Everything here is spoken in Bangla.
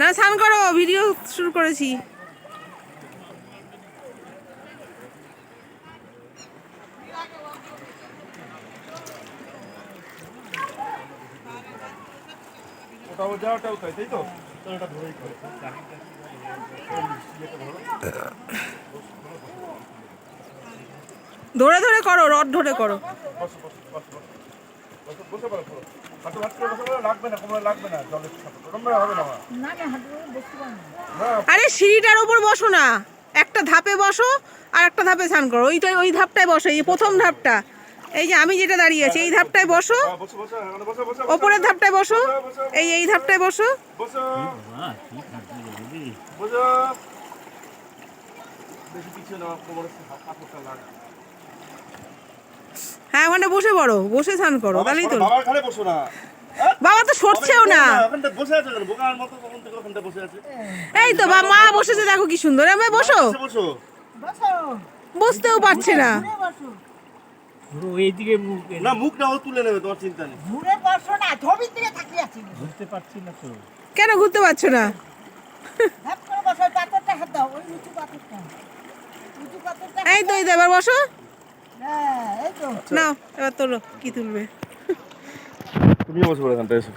না স্নান করো ভিডিও শুরু করেছি। ধরে ধরে করো রড ধরে করো। বসো বসো বসো বসো বসো বসে পারো বসো হাঁটু করে লাগবে না কোমরে লাগবে না জলের সাথে। ওরকম হবে না না না হাঁটু বসতে পারব না। না। আরে সিঁড়িটার উপর বসো না। একটা ধাপে বসো আর একটা ধাপে স্নান করো। ওইটাই ওই ধাপটায় বসো এই প্রথম ধাপটা। এই যে আমি যেটা দাঁড়িয়ে আছি এই ধাপটায় বসো। হ্যাঁ, বসো বসো এখানে বসো বসো ওপরের ধাপটায় বসো। এই এই ধাপটায় বসো। বসো বসো বেশি পিছিয়ে না কোমরে পাথরটা লাগে হ্যাঁ ওখানে বসে পড়ো বসে স্নান করো তাহলেই তো বাবার ঘাড়ে বসো না। বাবা তো সরছেও না। ওখানটা বসে আছে কেন? বোকার মতো কখন থেকে ওখানটা বসে আছে। এই তো বা মা বসেছে দেখো কি সুন্দর। আমি বসো। বসে বসো। বসো। বসতেও পারছে না। ঘুরে বসো। পুরো এইদিকে মুখ না মুখ না ও তুলে নেবে তোমার চিন্তা নেই। ঘুরে বসো না ছবির দিকে তাকিয়ে আছি। বুঝতে পারছি না তো। কেন ঘুরতে পারছ না? ধাপ করে বসো পাথরটা হাত দাও ওই উঁচু পাথরটা। উঁচু পাথরটা এই তো এই তো এবার বসো। হ্যাঁ নাও এবার তোলো কি তুলবে? তুমিও বসে পড়ো এখানটা এসো।